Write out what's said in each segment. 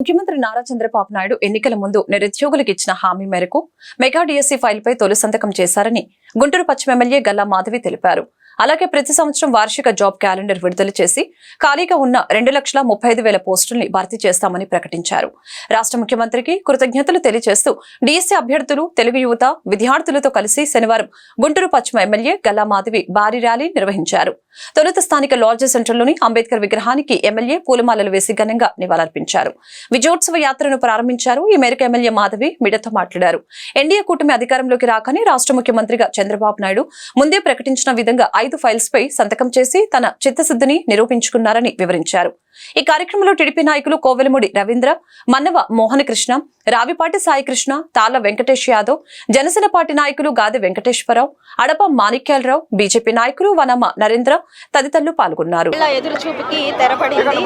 ముఖ్యమంత్రి నారా చంద్రబాబు నాయుడు ఎన్నికల ముందు నిరుద్యోగులకు ఇచ్చిన హామీ మేరకు మెగా డిఎస్సీ ఫైల్పై తొలి సంతకం చేశారని గుంటూరు పశ్చిమ ఎమ్మెల్యే గల్లా మాధవి తెలిపారు. అలాగే ప్రతి సంవత్సరం వార్షిక జాబ్ క్యాలెండర్ విడుదల చేసి ఖాళీగా ఉన్న రెండు లక్షల ముప్పై ఐదు వేల పోస్టుల్ని భర్తీ చేస్తామని ప్రకటించారు. రాష్ట్ర ముఖ్యమంత్రికి కృతజ్ఞతలు తెలియజేస్తూ డిఎస్సీ అభ్యర్థులు తెలుగు యువత విద్యార్థులతో కలిసి శనివారం గుంటూరు పశ్చిమ ఎమ్మెల్యే గల్లా మాధవి భారీ ర్యాలీ నిర్వహించారు. తొలుత స్థానిక లాడ్జ్ సెంటర్లోని అంబేద్కర్ విగ్రహానికి ఎమ్మెల్యే పూలమాలలు వేసి ఘనంగా నివాళులర్పించారు. విజయోత్సవ యాత్రను ప్రారంభించారు. ఈ మేరకు ఎమ్మెల్యే మాధవి మీడియాతో మాట్లాడారు. ఎన్డీఏ కూటమి అధికారంలోకి రాకని రాష్ట్ర ముఖ్యమంత్రిగా చంద్రబాబు నాయుడు ముందే ప్రకటించిన విధంగా ఐదు ఫైల్స్ పై సంతకం చేసి తన చిత్తశుద్ధిని నిరూపించుకున్నారని వివరించారు. ఈ కార్యక్రమంలో టీడీపీ నాయకులు కోవెలముడి రవీంద్ర మన్నవ మోహన కృష్ణ రావిపాటి సాయికృష్ణ తాళ్ళ వెంకటేష్ యాదవ్ జనసేన పార్టీ నాయకులు గాది వెంకటేశ్వరరావు అడప మాణిక్యాలరావు బీజేపీ నాయకులు వనమ నరేంద్ర తదితరులు పాల్గొన్నారు. ఇలా ఎదురు చూపుకి తెరపడింది.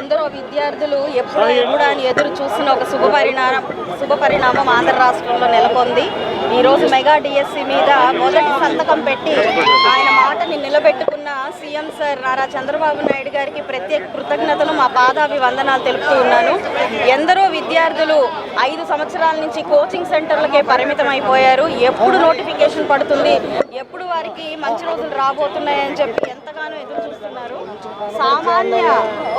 ఎందరో విద్యార్థులు ఎప్పుడు ఎప్పుడు అని ఎదురు చూస్తున్న ఒక శుభ పరిణామం శుభ పరిణామం ఆంధ్ర రాష్ట్రంలో నెలకొంది. ఈ రోజు మెగా డిఎస్సి మీద మొదటి సంతకం పెట్టి ఆయన మాటని నిలబెట్టుకున్న సీఎం సార్ నారా చంద్రబాబు నాయుడు గారికి ప్రత్యేక కృతజ్ఞతలు మా పాదాభివందనాలు తెలుపుతూ ఉన్నాను. ఎందరో విద్యార్థులు ఐదు సంవత్సరాల నుంచి కోచింగ్ సెంటర్లకే పరిమితం అయిపోయారు ఎప్పుడు నోటిఫికేషన్ పడుతుంది ఎప్పుడు వారికి మంచి రోజులు రాబోతున్నాయని చెప్పి ఎంతగానో ఎదురు చూస్తున్నారు. సామాన్య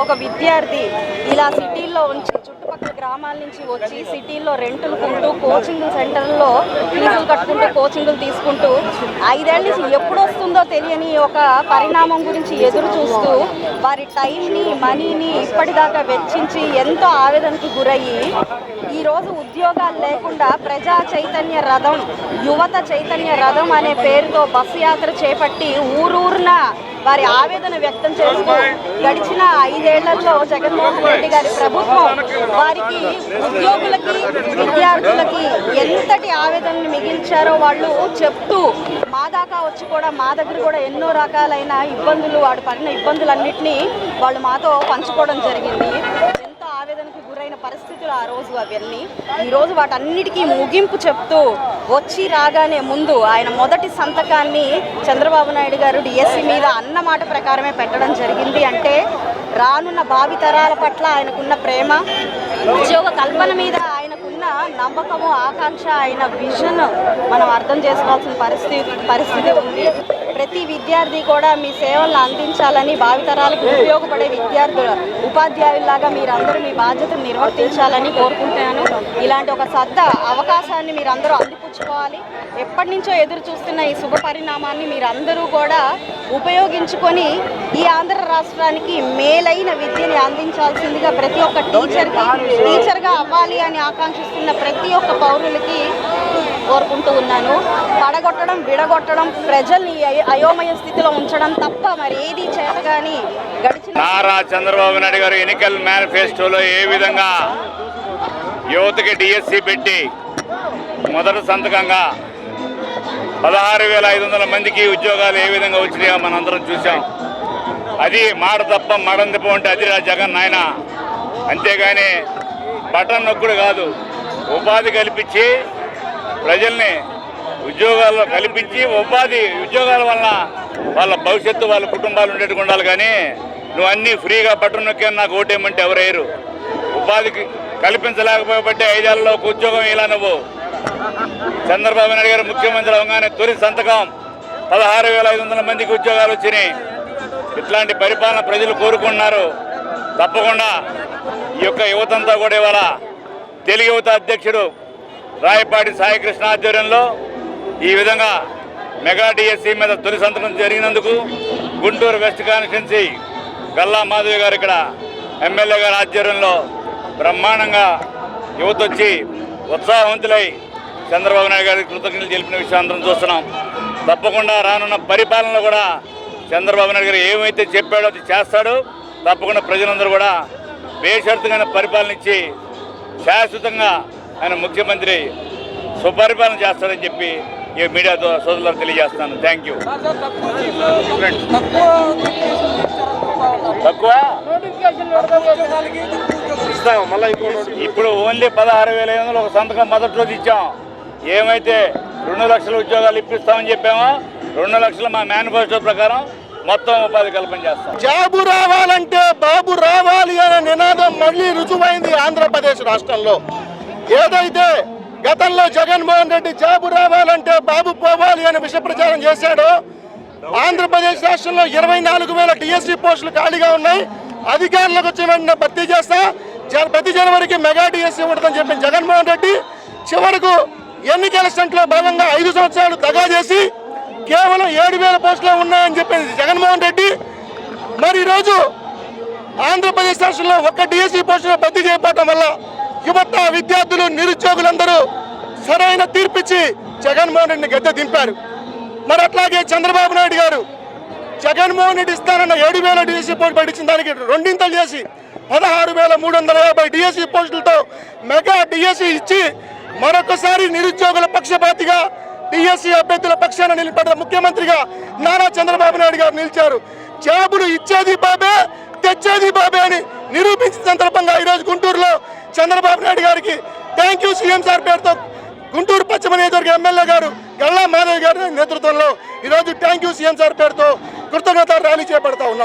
ఒక విద్యార్థి ఇలా సిటీల్లో ఉంచి చుట్టుపక్కల గ్రామాల నుంచి వచ్చి సిటీల్లో రెంటులు కొంటూ కోచింగ్ సెంటర్లో ఫీజులు కట్టుకుంటూ కోచింగ్లు తీసుకుంటూ ఐదేళ్ళ నుంచి ఎప్పుడు వస్తుందో తెలియని ఒక పరిణామం గురించి ఎదురు చూస్తూ వారి టైంని మనీని ఇప్పటిదాకా వెచ్చించి ఎంతో ఆవేదనకు గురయ్యి ఈరోజు ఉద్యోగాలు లేకుండా ప్రజా చైతన్య రథం యువత చైతన్య రథం అనే పేరుతో బస్సు యాత్ర చేపట్టి ఊరూరున వారి ఆవేదన వ్యక్తం చేస్తూ గడిచిన ఐదేళ్ళలో జగన్మోహన్ రెడ్డి గారి ప్రభుత్వం వారికి ఉద్యోగులకి విద్యార్థులకి ఎంతటి ఆవేదనను మిగిల్చారో వాళ్ళు చెప్తూ మా దాకా వచ్చి కూడా మా దగ్గర కూడా ఎన్నో రకాలైన ఇబ్బందులు వాడు పడిన ఇబ్బందులన్నింటినీ వాళ్ళు మాతో పంచుకోవడం జరిగింది ఎంతో ఆవేదనకు గురైన పరిస్థితులు ఆ రోజు అవన్నీ. ఈరోజు వాటన్నిటికీ ముగింపు చెప్తూ వచ్చి రాగానే ముందు ఆయన మొదటి సంతకాన్ని చంద్రబాబు నాయుడు గారు డిఎస్సి మీద అన్నమాట ప్రకారమే పెట్టడం జరిగింది. అంటే రానున్న భావితరాల పట్ల ఆయనకున్న ప్రేమ ఉద్యోగ కల్పన మీద ఆయనకున్న నమ్మకము ఆకాంక్ష ఆయన విజన్ మనం అర్థం చేసుకోవాల్సిన పరిస్థితి పరిస్థితి ఉంది. ప్రతి విద్యార్థి కూడా మీ సేవలను అందించాలని భావితరాలకు ఉపయోగపడే విద్యార్థుల ఉపాధ్యాయుల్లాగా మీరందరూ మీ బాధ్యతను నిర్వర్తించాలని కోరుకుంటున్నాను. ఇలాంటి ఒక సద్ద అవకాశాన్ని మీరందరూ అందిపుచ్చుకోవాలి. ఎప్పటి నుంచో ఎదురు చూస్తున్న ఈ శుభ పరిణామాన్ని మీరందరూ కూడా ఉపయోగించుకొని ఈ ఆంధ్ర రాష్ట్రానికి మేలైన విద్యని అందించాల్సిందిగా ప్రతి ఒక్క టీచర్కి టీచర్గా అవ్వాలి అని ఆకాంక్షిస్తున్న ప్రతి ఒక్క పౌరులకి కోరుకుంటూ ఉన్నాను. పడగొట్టడం విడగొట్టడం ప్రజల్ని అయోమయ స్థితిలో ఉంచడం తప్ప మరి ఏది చేతగాని గడిచిన నారా చంద్రబాబు నాయుడు గారు ఎన్నికల మేనిఫెస్టోలో ఏ విధంగా యువతకి డిఎస్సి పెట్టి మొదటి సంతకంగా పదహారు వేల ఐదు వందల మందికి ఉద్యోగాలు ఏ విధంగా వచ్చినాయో మనందరం చూసాం అది మాట తప్ప మడందిప ఉంటే అది జగన్ నాయన. అంతేగాని బటన్ నొక్కుడు కాదు ఉపాధి కల్పించి ప్రజల్ని ఉద్యోగాల్లో కల్పించి ఉపాధి ఉద్యోగాల వలన వాళ్ళ భవిష్యత్తు వాళ్ళ కుటుంబాలు ఉండేట్టుగా ఉండాలి. కానీ నువ్వు అన్నీ ఫ్రీగా పట్టు నొక్కే నాకు ఓటేయమంటే ఎవరయ్యారు ఉపాధికి కల్పించలేకపోబట్టే ఐదేళ్ళలో ఒక ఉద్యోగం ఇలా నువ్వు. చంద్రబాబు నాయుడు గారు ముఖ్యమంత్రి అవగానే తొలి సంతకం పదహారు వేల ఐదు వందల మందికి ఉద్యోగాలు వచ్చినాయి. ఇట్లాంటి పరిపాలన ప్రజలు కోరుకున్నారు తప్పకుండా ఈ యొక్క యువతంతా కూడా ఇవాళ తెలుగు యువత అధ్యక్షుడు రాయపాటి సాయికృష్ణ ఆధ్వర్యంలో ఈ విధంగా మెగా డిఎస్సి మీద తొలి సంతకం జరిగినందుకు గుంటూరు వెస్ట్ కాన్స్టిట్యున్సీ గల్లా మాధవి గారు ఇక్కడ ఎమ్మెల్యే గారి ఆధ్వర్యంలో బ్రహ్మాండంగా యువత వచ్చి ఉత్సాహవంతులై చంద్రబాబు నాయుడు గారికి కృతజ్ఞతలు తెలిపిన విషయం అందరం చూస్తున్నాం. తప్పకుండా రానున్న పరిపాలనలో కూడా చంద్రబాబు నాయుడు గారు ఏమైతే చెప్పాడో అది చేస్తాడు. తప్పకుండా ప్రజలందరూ కూడా బేషరతుగా పరిపాలన ఇచ్చి శాశ్వతంగా ఆయన ముఖ్యమంత్రి సుపరిపాలన చేస్తాడని చెప్పి ఈ మీడియా ద్వారా సోదరులకు తెలియజేస్తున్నాను. థ్యాంక్ యూ తక్కువ ఇస్తాం మళ్ళీ ఇప్పుడు ఓన్లీ పదహారు వేల ఐదు వందలు ఒక సంతకం మొదటి రోజు ఇచ్చాం. ఏమైతే రెండు లక్షల ఉద్యోగాలు ఇప్పిస్తామని చెప్పామో రెండు లక్షలు మా మేనిఫెస్టో ప్రకారం మొత్తం ఉపాధి కల్పన చేస్తాం. జాబు రావాలంటే బాబు రావాలి అనే నినాదం మళ్ళీ రుజువైంది ఆంధ్రప్రదేశ్ రాష్ట్రంలో. ఏదైతే గతంలో జగన్మోహన్ రెడ్డి జాబు రావాలంటే బాబు పోవాలి అని విష ప్రచారం చేశాడో ఆంధ్రప్రదేశ్ రాష్ట్రంలో ఇరవై నాలుగు వేల టీఎస్సీ పోస్టులు ఖాళీగా ఉన్నాయి. అధికారులకు వచ్చిన వెంటనే భర్తీ చేస్తా. ప్రతి జనవరికి మెగా డిఎస్సీ ఉంటుందని చెప్పిన జగన్మోహన్ రెడ్డి చివరకు ఎన్నికల స్టంట్లో భాగంగా ఐదు సంవత్సరాలు దగా చేసి కేవలం ఏడు వేల పోస్టులు ఉన్నాయని చెప్పింది జగన్మోహన్ రెడ్డి మరి ఈరోజు ఆంధ్రప్రదేశ్ రాష్ట్రంలో ఒక్క డిఎస్సీ పోస్టులు భర్తీ చేయకపోవడం వల్ల యువత విద్యార్థులు నిరుద్యోగులందరూ సరైన తీర్పిచ్చి జగన్మోహన్ రెడ్డిని గద్దె దింపారు. మరి అట్లాగే చంద్రబాబు నాయుడు గారు జగన్మోహన్ రెడ్డి ఇస్తానన్న ఏడు వేల డిఎస్సి పోస్ట్ పట్టించిన దానికి రెండింతలు చేసి పదహారు వేల మూడు వందల యాభై డిఎస్సీ పోస్టులతో మెగా డిఎస్సి ఇచ్చి మరొకసారి నిరుద్యోగుల పక్షపాతిగా డిఎస్సీ అభ్యర్థుల పక్షాన నిలబడిన ముఖ్యమంత్రిగా నారా చంద్రబాబు నాయుడు గారు నిలిచారు. జాబులు ఇచ్చేది బాబే తెచ్చేది బాబే అని నిరూపించిన సందర్భంగా ఈరోజు గుంటూరులో చంద్రబాబు నాయుడు గారికి థ్యాంక్ యూ సీఎం సార్ పేరుతో గుంటూరు పశ్చిమ నియోజకవర్గ ఎమ్మెల్యే గారు గల్లా మాధవ్ గారి నేతృత్వంలో ఈరోజు థ్యాంక్ యూ సీఎం సార్ పేరుతో కృతజ్ఞత ర్యాలీ చేపడతా ఉన్నాం.